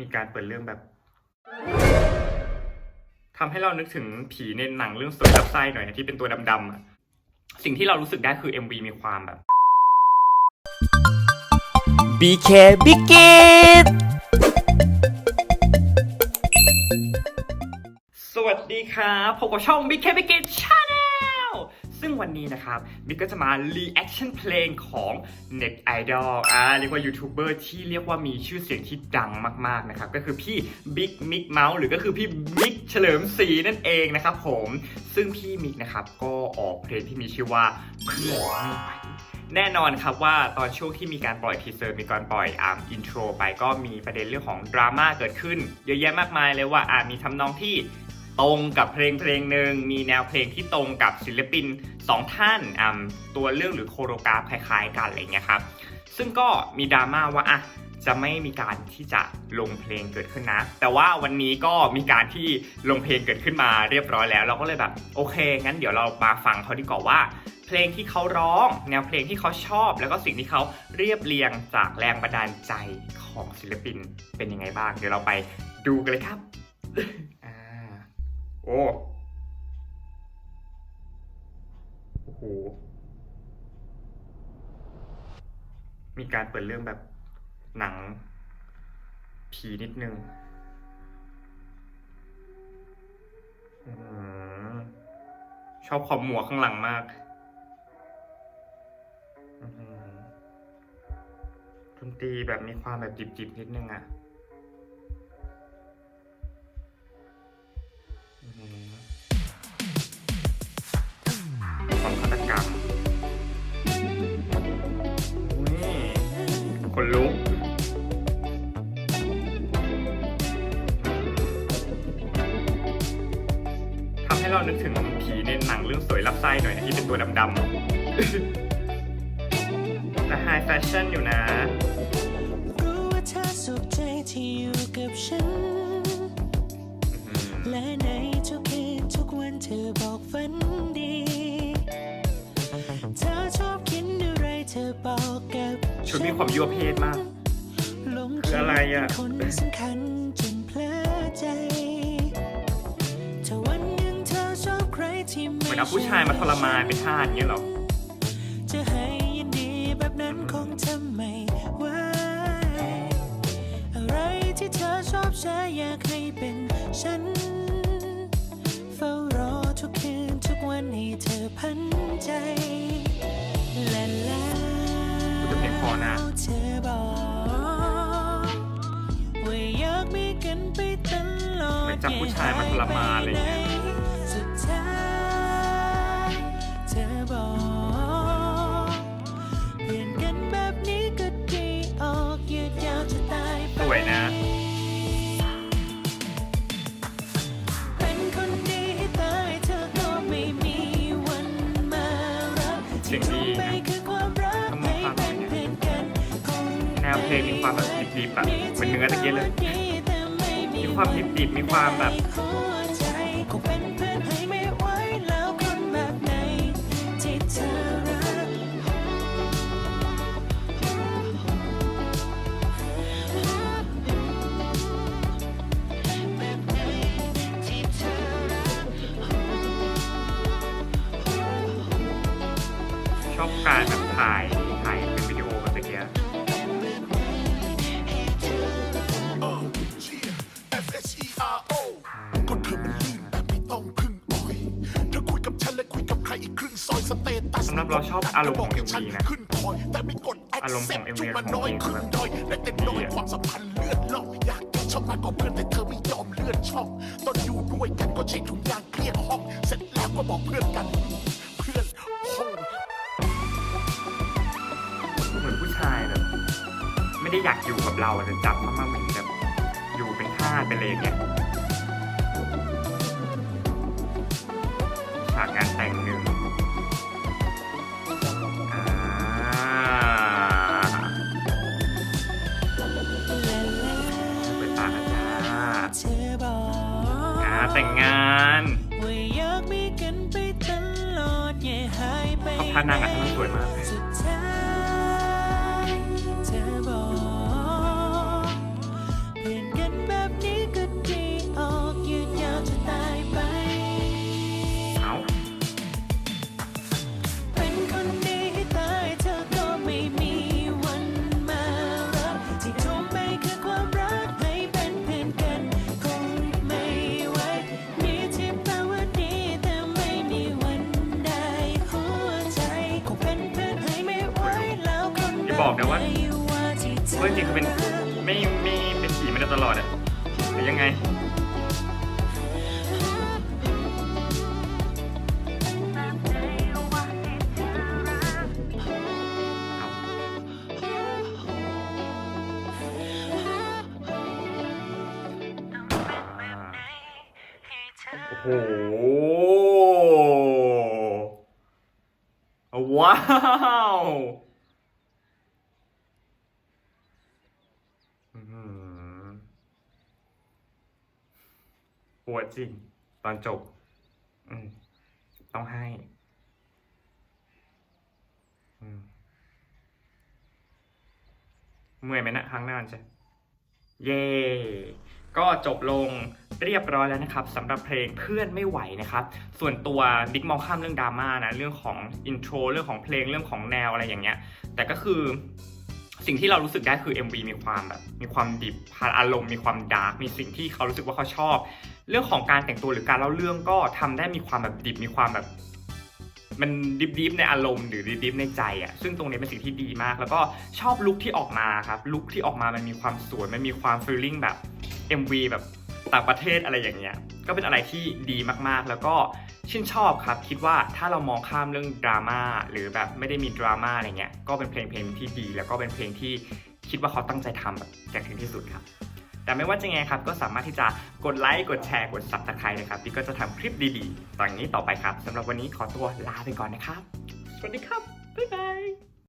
มีการเปิดเรื่องแบบทำให้เรานึกถึงผีในหนังเรื่องสวยรับไส้หน่อยที่เป็นตัวดำๆอะสิ่งที่เรารู้สึกได้คือ MV มีความแบบ BK Big It สวัสดีครับพบกับช่อง Big K Big It Channel ซึ่งวันนี้นะครับบิ๊กก็จะมา reaction เพลงของ Net Idol อ่าเรียกว่ายูทูบเบอร์ที่เรียกว่ามีชื่อเสียงที่ดังมากๆนะครับก็คือพี่บิ๊กมิกเมาส์หรือก็คือพี่มิกเฉลิมศรีนั่นเองนะครับผมซึ่งพี่มิกนะครับก็ออกเพลงที่มีชื่อว่าเพื่อนไม่ไหวแน่นอนครับว่าตอนช่วงที่มีการปล่อยทีเซอร์มีการปล่อยอ่าอินโทรไปก็มีประเด็นเรื่องของดราม่าเกิดขึ้น เยอะแยะมากมายเลยว่าอ่ามีทำนองที่ ตรงกับเพลงเพลงหนึ่งมีแนวเพลงที่ตรงกับศิลปินสองท่านอ่าตัวเรื่องหรือโคโรกราฟคล้ายๆกันอะไรเงี้ยครับซึ่งก็มีดราม่าว่าอะจะไม่มีการที่จะลงเพลงเกิดขึ้นนะ แต่ว่าวันนี้ก็มีการที่ลงเพลงเกิดขึ้นมาเรียบร้อยแล้ว เราก็เลยแบบโอเค งั้นเดี๋ยวเรามาฟังเขาดีกว่าว่า เพลงที่เขาร้องแนวเพลงที่เขาชอบ แล้วก็สิ่งที่เขาเรียบเรียงจากแรงบันดาลใจของศิลปินเป็นยังไงบ้าง เดี๋ยวเราไปดูกันเลยครับ โอ้โอ้โห มีการเปิดเรื่องแบบหนังผีนิดนึงอืมชอบความหมวกข้างหลังมากดนตรีแบบมีความแบบจิบๆนิดนึงอะ เรานึกถึงผีในหนังเรื่องสวยรับไส้หน่อยนะที่เป็นตัวดำๆแต่ไฮแฟชั่นอยู่นะ รู้ว่าเธอสุขใจที่อยู่กับฉันอืมและในทุกคืนทุกวันเธอบอกฝันดี เธอชอบกินอะไรเธอบอกกับชุดมีความยั่วเพศมากลงคืออะไรอะคนสำคัญจนเพลอใจ ม่มือนเอาผู้ชายมาทรมานเป็นทาสอย่างเงี้ยเหรอจะให้ยินดีแบบนั้นคงทำไม่ไหวอะไรที่เธอชอบฉันอยากให้เป็นฉัน เฝ้ารอทุกคืนทุกวันให้เธอพันใจและแล้วจะเพลงพอนะเธอบอกว่าอยากมีกันไปตลอดเหมือนจับผู้ชายมาทรมานอะไรอย่างเงี้ย สียงดีนะทำไปคือความรักทำไมให้ฟังเป็นเพื่อนกันคงแนวเพลงมีความแบบดิบๆอะเหมือนเนื้อตะเกียเลยมีความดิบๆมีความแบบ อบการแบบถ่ายถ่ายเป็นวิดีโอแบบตะเกีย F S E R O ก็เธอมันลื่นแบบไม่ต้องพึ่งอ่อยเธอคุยกับฉันและคุยกับใครอีกครึ่งซอยสเตตัสสำหรับเราชอบอารมณ์ของเธบกให้ฉั MV นะขึ้นคอยแต่ไม่กดอารมณ์ของ accept MV จุมาน้อยของขึ้นดอยและเต็มน้อยความสัมพันธ์เลือดล่องอยากจะชอบมากกว่าเพื่อนแต่เธอไม่ยอมเลื่อนช่องตอนอยู่ด้วยกันก็เช็คถุงยางเคลียร์ห้อง เสร็จแล้วก็บอกเพื่อนกัน ไม่ได้อยากอยู่กับเราแต่จับเข้ามาเหมือนแบบอยู่เป็นทาสไปเลยางเงี้ยฉากงานแต่งหนึ่งอ่าเปิดปากอาจารย์เธอบอกอ่าแต่งงานว่าอยากมีกันไปตลอดอย่าหายไปเขาพานางอะทำมันสวยมากเลย บอกนะว่าว่าจริงๆเขาเป็นไม่ไม่เป็นผีมาตลอดอะหรือยังไงโอ้โหว้าว อื้อหือป วดจริง ตอนจบ อืม ต้องให้ อืมเมื่อยไหมนะครั้งหน้าจะเย่ก็จบลงเรียบร้อยแล้วนะครับสำหรับเพลงเพื่อนไม่ไหวนะครับ ส่วนตัวบิ๊กมองข้ามเรื่องดราม่านะเรื่องของอินโทรเรื่องของเพลงเรื่องของแนวอะไรอย่างเงี้ย แต่ก็คือสิ่งที่เรารู้สึกได้คือ MV มีความแบบมีความดิบพาอารมณ์มีความดาร์กมีสิ่งที่เขารู้สึกว่าเขาชอบ เรื่องของการแต่งตัวหรือการเล่าเรื่องก็ทำได้มีความแบบดิบมีความแบบมันดิบดิบในอารมณ์หรือดิบดิบในใจอะ่ะซึ่งตรงนี้เป็นสิ่งที่ดีมาก แล้วก็ชอบลุคที่ออกมาครับลุคที่ออกมามันมีความสวยมันมีความฟีลลิ่งแบบ MV แบบต่างประเทศอะไรอย่างเงี้ยก็เป็นอะไรที่ดีมากๆ แล้วก็ชื่นชอบครับ คิดว่าถ้าเรามองข้ามเรื่องดราม่าหรือแบบไม่ได้มีดราม่าอะไรเงี้ยก็เป็นเพลงเพลงที่ดี แล้วก็เป็นเพลงที่คิดว่าเขาตั้งใจทำแบบอย่างถึงที่สุดครับ แต่ไม่ว่าจะไงครับก็สามารถที่จะกดไลค์กดแชร์กดซับสไครต์นะครับพี่ก็จะทำคลิปดีๆต่อนนี้ต่อไปครับสำหรับวันนี้ขอตัวลาไปก่อนนะครับ สวัสดีครับบ๊ายบาย